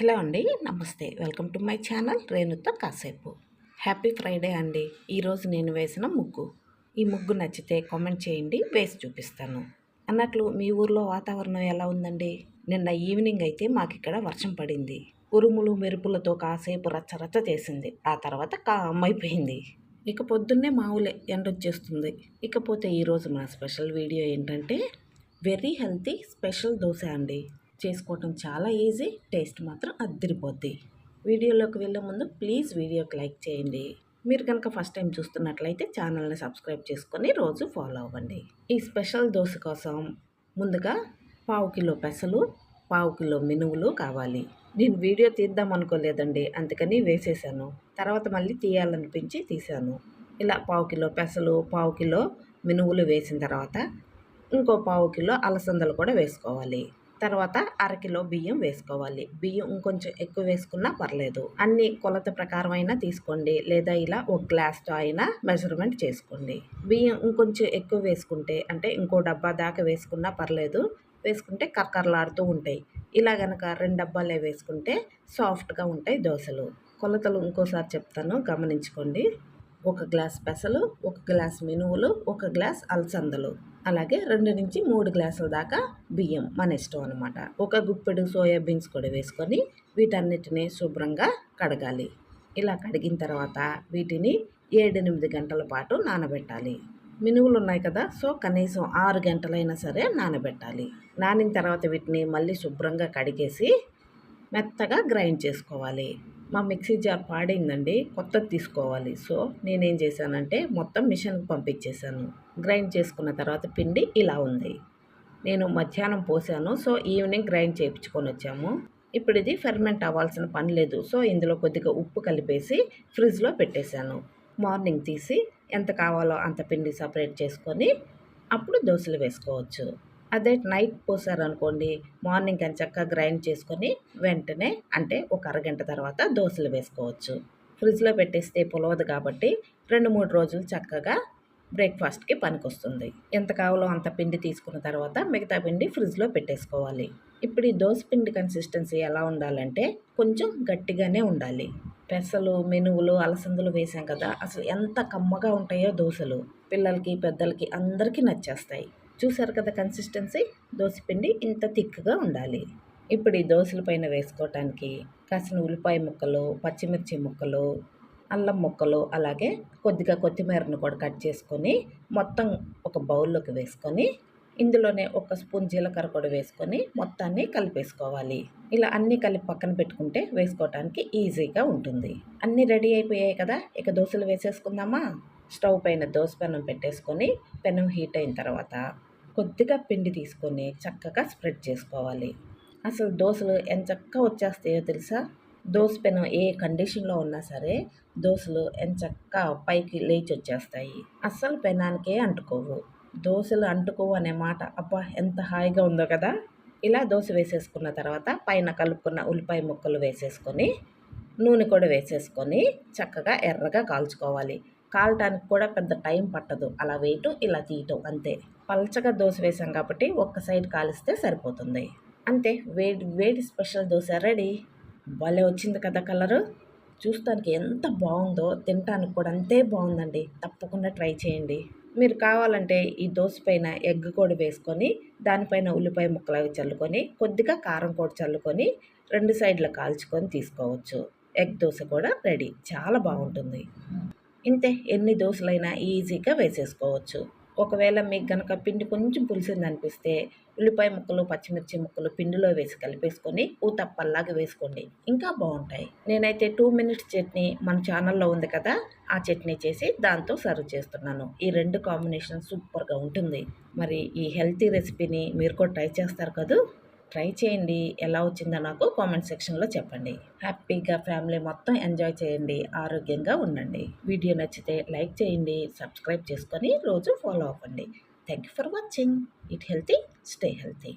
Hello అండి నమస్తే. Welcome to my channel రేణుతో కాసేపు. హ్యాపీ ఫ్రైడే అండి. ఈరోజు నేను వేసిన ముగ్గు. ఈ ముగ్గు నచ్చితే కామెంట్ చేయండి వేసి చూపిస్తాను. అన్నట్లు మీ ఊర్లో వాతావరణం ఎలా ఉందండి? నిన్న ఈవినింగ్ అయితే మాకు ఇక్కడ వర్షం పడింది. ఉరుములు మెరుపులతో కాసేపు రచ్చ రచ్చ చేసింది. ఆ తర్వాత కామ్ అయిపోయింది ఇక పొద్దున్నే మావులే ఎండ వచ్చేస్తుంది ఇకపోతే ఈరోజు మా స్పెషల్ వీడియో ఏంటంటే వెరీ హెల్తీ స్పెషల్ దోశ అండి. చేసుకోవటం చాలా ఈజీ టేస్ట్ మాత్రం అద్దరిపోద్ది. వీడియోలోకి వెళ్ళే ముందు ప్లీజ్ వీడియోకి లైక్ చేయండి. మీరు కనుక ఫస్ట్ టైం చూస్తున్నట్లయితే ఛానల్ని సబ్స్క్రైబ్ చేసుకొని రోజు ఫాలో అవ్వండి. ఈ స్పెషల్ దోశ కోసం ముందుగా పావు కిలో పెసలు పావు కిలో మినువులు కావాలి. నేను వీడియో తీద్దాం అనుకోలేదండి అందుకని వేసేసాను. తర్వాత మళ్ళీ తీయాలనిపించి తీసాను ఇలా పావు కిలో పెసలు పావు కిలో మినువులు వేసిన తర్వాత ఇంకో పావు కిలో అలసందలు కూడా వేసుకోవాలి. తర్వాత అరకిలో బియ్యం వేసుకోవాలి. బియ్యం ఇంకొంచెం ఎక్కువ వేసుకున్నా పర్లేదు. అన్ని కొలత ప్రకారం అయినా తీసుకోండి. లేదా ఇలా ఒక గ్లాస్తో అయినా మెజర్మెంట్ చేసుకోండి. బియ్యం ఇంకొంచెం ఎక్కువ వేసుకుంటే అంటే ఇంకో డబ్బా దాకా వేసుకున్నా పర్లేదు. వేసుకుంటే కర్కరలాడుతూ ఉంటాయి. ఇలా గనక రెండు డబ్బాలే వేసుకుంటే సాఫ్ట్గా ఉంటాయి దోశలు. కొలతలు ఇంకోసారి చెప్తాను. గమనించుకోండి. ఒక గ్లాస్ పెసలు ఒక గ్లాస్ మినువులు ఒక గ్లాస్ అలసందలు. అలాగే రెండు నుంచి మూడు గ్లాసుల దాకా బియ్యం మన ఇష్టం అనమాట ఒక గుప్పెడు సోయాబీన్స్ కూడా వేసుకొని వీటన్నిటిని శుభ్రంగా కడగాలి. ఇలా కడిగిన తర్వాత వీటిని ఏడెనిమిది గంటల పాటు నానబెట్టాలి. మినువులు ఉన్నాయి కదా సో కనీసం ఆరు గంటలైనా సరే నానబెట్టాలి. నానిన తర్వాత వీటిని మళ్ళీ శుభ్రంగా కడిగేసి మెత్తగా గ్రైండ్ చేసుకోవాలి. మా మిక్సీ జార్ పాడైందండి కొత్తది తీసుకోవాలి. సో నేనేం చేశానంటే మొత్తం మిషన్కి పంపించేశాను. గ్రైండ్ చేసుకున్న తర్వాత పిండి ఇలా ఉంది. నేను మధ్యాహ్నం పోసాను. సో ఈవినింగ్ గ్రైండ్ చేయించుకొని వచ్చాము. ఇప్పుడు ఇది ఫెర్మెంట్ అవ్వాల్సిన పని లేదు. సో ఇందులో కొద్దిగా ఉప్పు కలిపేసి ఫ్రిడ్జ్లో పెట్టేశాను. మార్నింగ్ తీసి ఎంత కావాలో అంత పిండి సపరేట్ చేసుకొని అప్పుడు దోశలు వేసుకోవచ్చు. అదే నైట్ పోసారనుకోండి మార్నింగ్ అని చక్కగా గ్రైండ్ చేసుకొని వెంటనే అంటే ఒక అరగంట తర్వాత దోశలు వేసుకోవచ్చు. ఫ్రిడ్జ్లో పెట్టేస్తే పులవదు కాబట్టి రెండు మూడు రోజులు చక్కగా బ్రేక్ఫాస్ట్కి పనికొస్తుంది. ఎంత కావాలో అంత పిండి తీసుకున్న తర్వాత మిగతా పిండి ఫ్రిడ్జ్లో పెట్టేసుకోవాలి. ఇప్పుడు ఈ దోశ పిండి కన్సిస్టెన్సీ ఎలా ఉండాలంటే కొంచెం గట్టిగానే ఉండాలి. పెసలు మెనువులు అలసందులు వేసాం కదా అసలు ఎంత కమ్మగా ఉంటాయో దోశలు. పిల్లలకి పెద్దలకి అందరికీ నచ్చేస్తాయి. చూసారు కదా కన్సిస్టెన్సీ పిండి ఇంత థిక్గా ఉండాలి. ఇప్పుడు ఈ దోశల పైన వేసుకోవటానికి కాసిన ఉల్లిపాయ ముక్కలు పచ్చిమిర్చి ముక్కలు అల్లం ముక్కలు అలాగే కొద్దిగా కొత్తిమీరను కూడా కట్ చేసుకొని మొత్తం ఒక బౌల్లోకి వేసుకొని ఇందులోనే ఒక స్పూన్ జీలకర్ర కూడా వేసుకొని మొత్తాన్ని కలిపేసుకోవాలి. ఇలా అన్నీ కలిపి పక్కన పెట్టుకుంటే వేసుకోవటానికి ఈజీగా ఉంటుంది. అన్నీ రెడీ అయిపోయాయి కదా? ఇక దోశలు వేసేసుకుందామా? స్టవ్ పైన దోశ పెనం పెట్టేసుకొని పెనం హీట్ అయిన తర్వాత కొద్దిగా పిండి తీసుకొని చక్కగా స్ప్రెడ్ చేసుకోవాలి. అసలు దోశలు ఎంత చక్కగా వచ్చేస్తాయో తెలుసా? దోశ పెనం ఏ కండిషన్లో ఉన్నా సరే దోశలు ఎంత చక్కగా పైకి లేచి వచ్చేస్తాయి. అస్సలు పెనానికే అంటుకోవు. దోశలు అంటుకోవు అనే మాట అబ్బా ఎంత హాయిగా ఉందో కదా! ఇలా దోశ వేసేసుకున్న తర్వాత పైన కలుపుకున్న ఉల్లిపాయ ముక్కలు వేసేసుకొని నూనె కూడా వేసేసుకొని చక్కగా ఎర్రగా కాల్చుకోవాలి. కాలటానికి కూడా పెద్ద టైం పట్టదు. అలా వేయటం ఇలా తీయటం అంతే. పలచగా దోశ వేసాం కాబట్టి ఒక్క సైడ్ కాలిస్తే సరిపోతుంది. అంతే. వేడి వేడి స్పెషల్ దోశ. రెడీ? భలే వచ్చింది కదా కలరు. చూస్తానికి ఎంత బాగుందో తినటానికి కూడా అంతే బాగుందండి. తప్పకుండా ట్రై చేయండి. మీరు కావాలంటే ఈ దోశ పైన ఎగ్ కూడా వేసుకొని దానిపైన ఉల్లిపాయ ముక్కలు అవి చల్లుకొని కొద్దిగా కారం కూడా చల్లుకొని రెండు సైడ్లు కాల్చుకొని తీసుకోవచ్చు. ఎగ్ దోశ కూడా రెడీ. చాలా బాగుంటుంది. ఇంతే ఎన్ని దోశలైనా ఈజీగా వేసేసుకోవచ్చు. ఒకవేళ మీకు కనుక పిండి కొంచెం పులిసింది అనిపిస్తే ఉల్లిపాయ ముక్కలు పచ్చిమిర్చి ముక్కలు పిండిలో వేసి కలిపేసుకొని ఊతప్పల్లాగా వేసుకోండి. ఇంకా బాగుంటాయి. నేనైతే టూ మినిట్స్ చట్నీ మన ఛానల్లో ఉంది కదా ఆ చట్నీ చేసి దాంతో సర్వ్ చేస్తున్నాను. ఈ రెండు కాంబినేషన్ సూపర్గా ఉంటుంది. మరి ఈ హెల్తీ రెసిపీని మీరు కూడా ట్రై చేస్తారు కదా? ట్రై చేయండి. ఎలా వచ్చిందో నాకు కామెంట్ సెక్షన్లో చెప్పండి. హ్యాపీగా ఫ్యామిలీ మొత్తం ఎంజాయ్ చేయండి. ఆరోగ్యంగా ఉండండి. వీడియో నచ్చితే లైక్ చేయండి. సబ్స్క్రైబ్ చేసుకొని రోజు ఫాలో అవ్వండి. Thank you for watching. It healthy. Stay healthy.